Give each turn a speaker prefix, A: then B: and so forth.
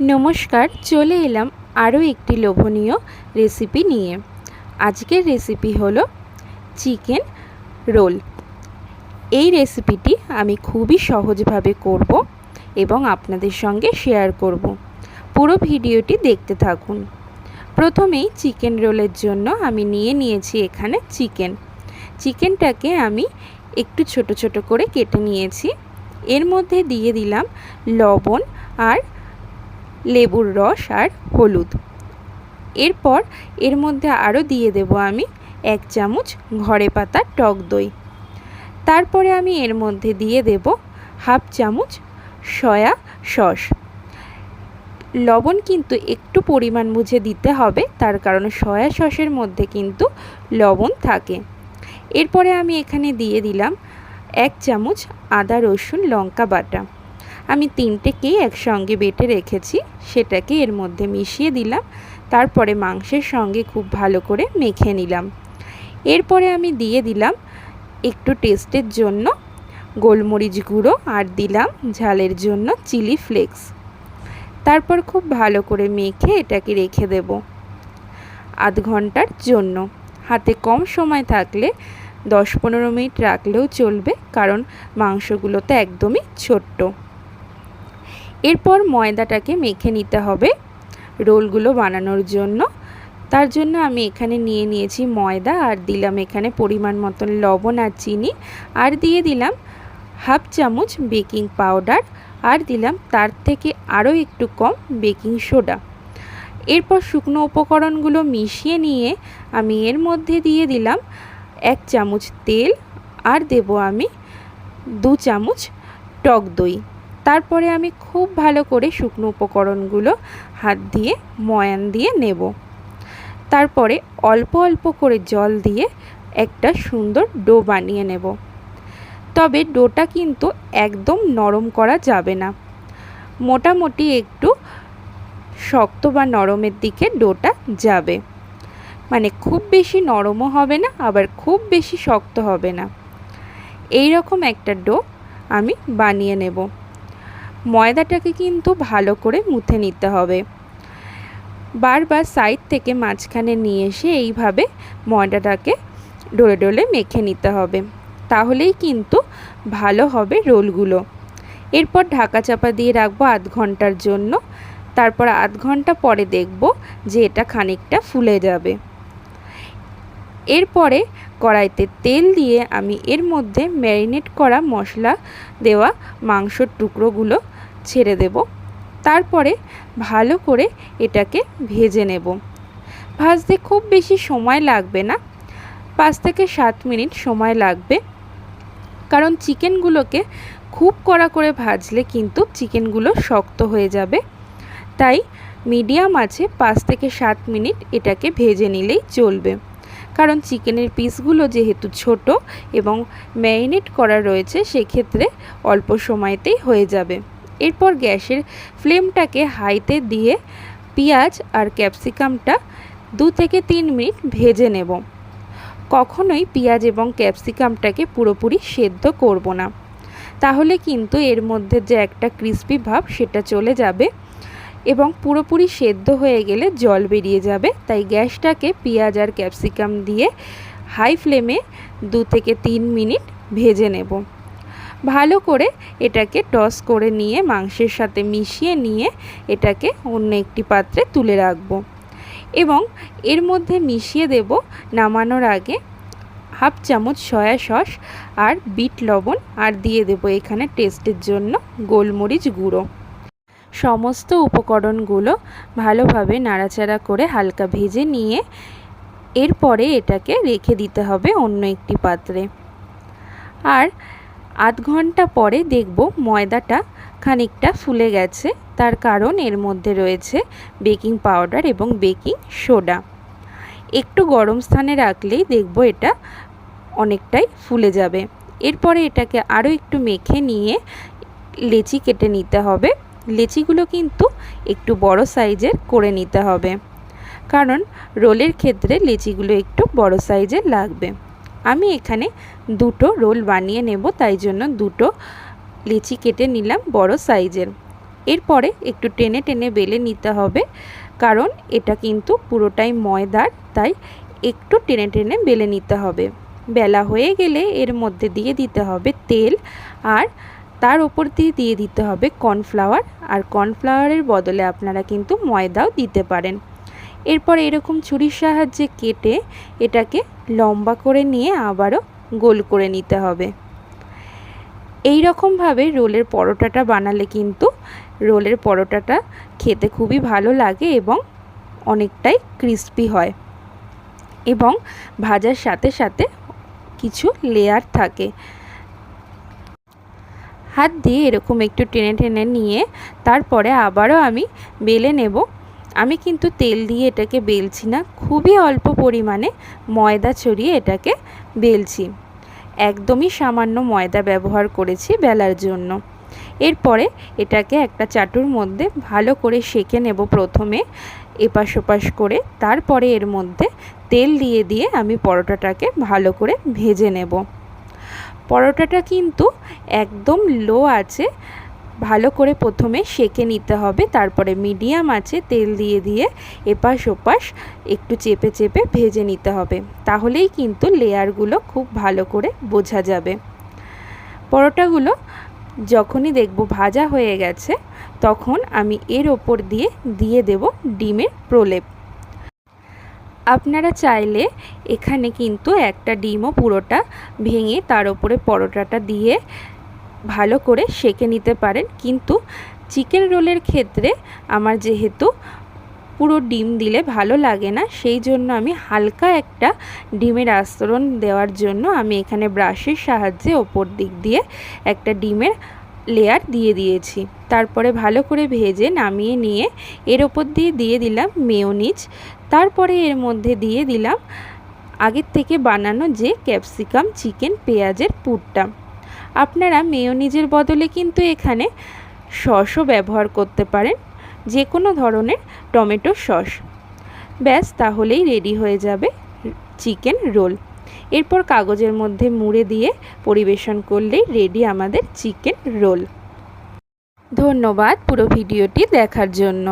A: নমস্কার, চলে এলাম আরও একটি লোভনীয় রেসিপি নিয়ে। আজকের রেসিপি হলো চিকেন রোল এই রেসিপিটি আমি খুবই সহজভাবে করব এবং আপনাদের সঙ্গে শেয়ার করব। পুরো ভিডিওটি দেখতে থাকুন। প্রথমেই চিকেন রোলের জন্য আমি নিয়ে নিয়েছি এখানে চিকেন চিকেনটাকে আমি একটু ছোট ছোট করে কেটে নিয়েছি। এর মধ্যে দিয়ে দিলাম লবণ আর লেবুর রস আর হলুদ। এরপর এর মধ্যে আরও দিয়ে দেব আমি এক চামচ ঘরে পাতা টক দই। তারপরে আমি এর মধ্যে দিয়ে দেব হাফ চামচ সয়া সস। লবণ কিন্তু একটু পরিমাণ বুঝে দিতে হবে, তার কারণ সয়া সসের মধ্যে কিন্তু লবণ থাকে। এরপরে আমি এখানে দিয়ে দিলাম এক চামচ আদা রসুন লঙ্কা বাটা। আমি তিনটেকেই একসঙ্গে বেটে রেখেছি, সেটাকে এর মধ্যে মিশিয়ে দিলাম, তারপরে মাংসের সঙ্গে খুব ভালো করে মেখে নিলাম। এরপরে আমি দিয়ে দিলাম একটু টেস্টের জন্য গোলমরিচ গুঁড়ো আর দিলাম ঝালের জন্য চিলি ফ্লেক্স। তারপর খুব ভালো করে মেখে এটাকে রেখে দেব আধ ঘণ্টার জন্য। হাতে কম সময় থাকলে দশ পনেরো মিনিট রাখলেও চলবে, কারণ মাংসগুলো তো একদমই ছোট্ট। এরপর ময়দাটাকে মেখে নিতে হবে রোলগুলো বানানোর জন্য। তার জন্য আমি এখানে নিয়ে নিয়েছি ময়দা আর দিলাম এখানে পরিমাণ মতন লবণ আর চিনি। আর দিয়ে দিলাম হাফ চামচ বেকিং পাউডার আর দিলাম তার থেকে আরও একটু কম বেকিং সোডা। এরপর শুকনো উপকরণগুলো মিশিয়ে নিয়ে আমি এর মধ্যে দিয়ে দিলাম এক চামচ তেল। আর দেব আমি দু চামচ টক দই। তারপরে আমি খুব ভালো করে শুকনো উপকরণগুলো হাত দিয়ে, ময়ান দিয়ে নেব। তারপরে অল্প অল্প করে জল দিয়ে একটা সুন্দর ডো বানিয়ে নেব। তবে ডোটা কিন্তু একদম নরম করা যাবে না। মোটামুটি একটু শক্ত বা নরমের দিকে ডোটা যাবে। মানে খুব বেশি নরমও হবে না, আবার খুব বেশি শক্ত হবে না। এই রকম একটা ডো আমি বানিয়ে নেব। ময়দাটাকে কিন্তু ভালো করে মুথে নিতে হবে। বারবার সাইড থেকে মাঝখানে নিয়ে এসে এইভাবে ময়দাটাকে ডলে ডলে মেখে নিতে হবে। তাহলেই কিন্তু ভালো হবে রোলগুলো। এরপর ঢাকা চাপা দিয়ে রাখব আধ ঘণ্টার জন্য। তারপর আধ ঘণ্টা পরে দেখব যে এটা খানিকটা ফুলে যাবে। এরপরে কড়াইতে তেল দিয়ে আমি এর মধ্যে ম্যারিনেট করা মশলা দেওয়া মাংসর টুকরোগুলো ছেড়ে দেব। তারপরে ভালো করে এটাকে ভেজে নেব। ভাজতে খুব বেশি সময় লাগবে না, পাঁচ থেকে সাত মিনিট সময় লাগবে। কারণ চিকেনগুলোকে খুব কড়া করে ভাজলে কিন্তু চিকেনগুলো শক্ত হয়ে যাবে। তাই মিডিয়াম আছে, পাঁচ থেকে সাত মিনিট এটাকে ভেজে নিলেই চলবে। কারণ চিকেনের পিসগুলো যেহেতু ছোট এবং ম্যারিনেট করা রয়েছে, সেক্ষেত্রে অল্প সময়তেই হয়ে যাবে। এরপর গ্যাসের ফ্লেমটাকে হাইতে দিয়ে পেঁয়াজ আর ক্যাপসিকামটা দু থেকে তিন মিনিট ভেজে নেব। কখনোই পেঁয়াজ এবং ক্যাপসিকামটাকে পুরোপুরি সেদ্ধ করব না। তাহলে কিন্তু এর মধ্যে যে একটা ক্রিস্পি ভাব, সেটা চলে যাবে। এবং পুরোপুরি সেদ্ধ হয়ে গেলে জল বেরিয়ে যাবে। তাই গ্যাসটাকে পেঁয়াজ আর ক্যাপসিকাম দিয়ে হাই ফ্লেমে দু থেকে তিন মিনিট ভেজে নেব। ভালো করে এটাকে টস করে নিয়ে, মাংসের সাথে মিশিয়ে নিয়ে এটাকে অন্য একটি পাত্রে তুলে রাখব। এবং এর মধ্যে মিশিয়ে দেব নামানোর আগে হাফ চামচ সয়া সস আর বিট লবণ, আর দিয়ে দেব এখানে টেস্টের জন্য গোলমরিচ গুঁড়ো। সমস্ত উপকরণগুলো ভালোভাবে নাড়াচাড়া করে হালকা ভেজে নিয়ে এরপরে এটাকে রেখে দিতে হবে অন্য একটি পাত্রে। আর আধ ঘণ্টা পরে দেখব ময়দাটা খানিকটা ফুলে গেছে। তার কারণ এর মধ্যে রয়েছে বেকিং পাউডার এবং বেকিং সোডা। একটু গরম স্থানে রাখলেই দেখব এটা অনেকটাই ফুলে যাবে। এরপরে এটাকে আরও একটু মেখে নিয়ে লেচি কেটে নিতে হবে। লেচিগুলো কিন্তু একটু বড় সাইজের করে নিতে হবে। কারণ রোলের ক্ষেত্রে লেচিগুলো একটু বড় সাইজের লাগবে। আমি এখানে দুটো রোল বানিয়ে নেব, তাই জন্য দুটো লিচি কেটে নিলাম বড় সাইজের। এরপরে একটু টেনে টেনে বেলে নিতে হবে, কারণ এটা কিন্তু পুরোটাই ময়দার, তাই একটু টেনে টেনে বেলে নিতে হবে। বেলা হয়ে গেলে এর মধ্যে দিয়ে দিতে হবে তেল আর তার ওপর দিয়ে দিয়ে দিতে হবে কর্নফ্লাওয়ার। আর কর্নফ্লাওয়ারের বদলে আপনারা কিন্তু ময়দাও দিতে পারেন। এরপর এরকম ছুরির সাহায্যে কেটে এটাকে লম্বা করে নিয়ে আবারও গোল করে নিতে হবে। এই রকমভাবে রোলের পরোটাটা বানালে কিন্তু রোলের পরোটাটা খেতে খুবই ভালো লাগে এবং অনেকটাই ক্রিস্পি হয়। এবং ভাজার সাথে সাথে কিছু লেয়ার থাকে। হাত দিয়ে এরকম একটু টেনে টেনে নিয়ে তারপরে আবারও আমি বেলে নেব। আমি কিন্তু তেল দিয়ে এটাকে বেলছি না, খুবই অল্প পরিমাণে ময়দা ছড়িয়ে এটাকে বেলছি। একদমই সামান্য ময়দা ব্যবহার করেছি বেলার জন্য। এরপরে এটাকে একটা চাটুর মধ্যে ভালো করে সেঁকে নেব প্রথমে এপাশ ওপাশ করে, তারপরে এর মধ্যে তেল দিয়ে দিয়ে আমি পরোটাটাকে ভালো করে ভেজে নেব। পরোটাটা কিন্তু একদম লো আছে। ভালো করে প্রথমে সেকে নিতে হবে, তারপরে মিডিয়াম আছে, তেল দিয়ে দিয়ে এপাশ ওপাশ একটু চেপে চেপে ভেজে নিতে হবে। তাহলেই কিন্তু লেয়ারগুলো খুব ভালো করে বোঝা যাবে। পরোটাগুলো যখনই দেখব ভাজা হয়ে গেছে, তখন আমি এর ওপর দিয়ে দিয়ে দেব ডিমের প্রলেপ। আপনারা চাইলে এখানে কিন্তু একটা ডিমও পুরোটা ভেঙে তার ওপরে পরোটাটা দিয়ে ভালো করে সেঁকে নিতে পারেন। কিন্তু চিকেন রোলের ক্ষেত্রে আমার যেহেতু পুরো ডিম দিলে ভালো লাগে না, সেই জন্য আমি হালকা একটা ডিমের আস্তরণ দেওয়ার জন্য আমি এখানে ব্রাশের সাহায্যে ওপর দিক দিয়ে একটা ডিমের লেয়ার দিয়ে দিয়েছি। তারপরে ভালো করে ভেজে নামিয়ে নিয়ে এর ওপর দিয়ে দিয়ে দিলাম মেয়োনিজ তারপরে এর মধ্যে দিয়ে দিলাম আগের থেকে বানানো যে ক্যাপসিকাম, চিকেন, পেঁয়াজের পুরটা। আপনারা মেয়োনিজের বদলে কিন্তু এখানে সসও ব্যবহার করতে পারেন যে কোনো ধরনের টমেটো সস। ব্যাস, তাহলেই রেডি হয়ে যাবে চিকেন রোল। এরপর কাগজের মধ্যে মুড়ে দিয়ে পরিবেশন করলেই রেডি আমাদের চিকেন রোল। ধন্যবাদ পুরো ভিডিওটি দেখার জন্য।